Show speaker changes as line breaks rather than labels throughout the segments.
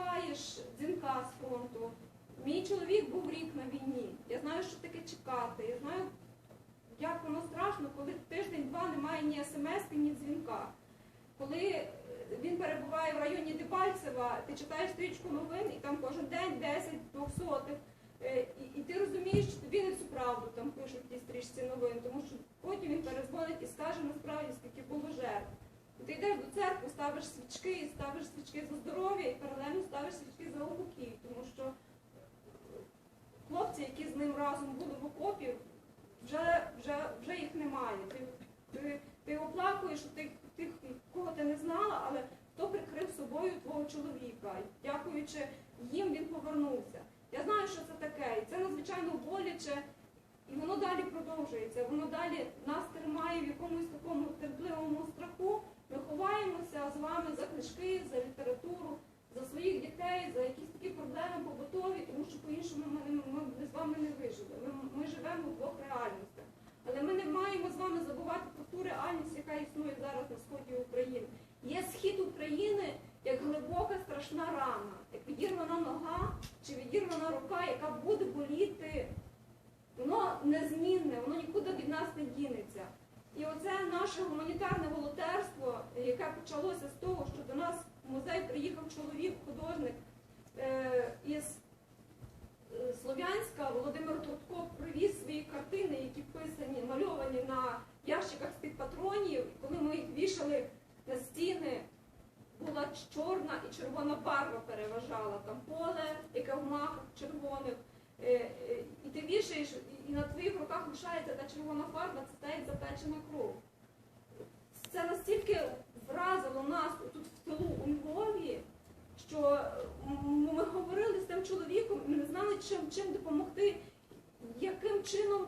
чекаєш дзвінка з фронту. Мій чоловік був рік на війні. Я знаю, що таке чекати. Я знаю, як воно страшно, коли тиждень-два немає ні смс, ні дзвінка. Коли е, він перебуває в районі Дебальцева, ти читаєш стрічку новин, і там кожен день 10 двохсотих. Е, І, і ти розумієш, що тобі не всю правду там пишуть в тій стрічці новин, тому що потім він перезвонить і скаже насправді, скільки було жертв. І ти йдеш до церкви, ставиш свічки, ставиш свічки за здоров'я і паралельно ставиш свічки за упокій, тому що е, хлопці, які з ним разом були в окопі, вже, вже, вже їх немає. Ти, ти, ти оплакуєш тих, тих, кого ти не знала, але хто прикрив собою твого чоловіка. Дякуючи їм, він повернувся. Я знаю, що це таке, і це надзвичайно боляче, і воно далі продовжується. Воно далі нас тримає в якомусь такому терпливому страху. Ми ховаємося з вами за книжки, за літературу, за своїх дітей, за якісь такі проблеми побутові, тому що по-іншому ми, не- ми, ми з вами не виживемо. Ми, ми живемо в двох реальностях. Але ми не маємо з вами забувати про ту реальність, яка існує зараз на сході України. Є схід України як глибока страшна рана, як відірвана нога чи відірвана рука, яка буде боліти. Воно незмінне, воно нікуди від нас не дінеться. І оце наше гуманітарне волонтерство, яке почалося з того, що до нас в музей приїхав чоловік, художник е, із е, Слов'янська, Володимир Трутко привіз свої картини, які писані, мальовані на ящиках з-під патронів. Коли ми їх вішали чорна і червона барва переважала. Там поле, яке в маках червоних. Е, е, І ти вішаєш, і на твоїх руках лишається та червона фарба, це та як запечена кров. Це настільки вразило нас тут в тилу у Львові, що ми говорили з тим чоловіком, ми не знали, чим, чим допомогти, яким чином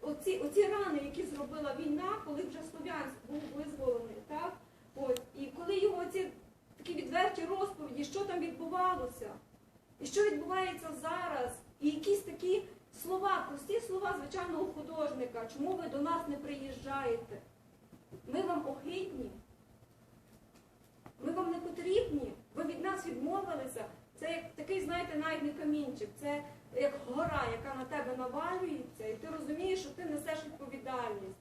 оці, оці рани, які зробила війна, коли вже Слов'янськ був визволений, так? Ось, і коли його ці такі відверті розповіді, що там відбувалося, і що відбувається зараз, і якісь такі слова, прості слова звичайного художника, чому ви до нас не приїжджаєте? Ми вам огидні, ми вам не потрібні, ви від нас відмовилися. Це як такий, знаєте, не камінчик, це як гора, яка на тебе навалюється, і ти розумієш, що ти несеш відповідальність.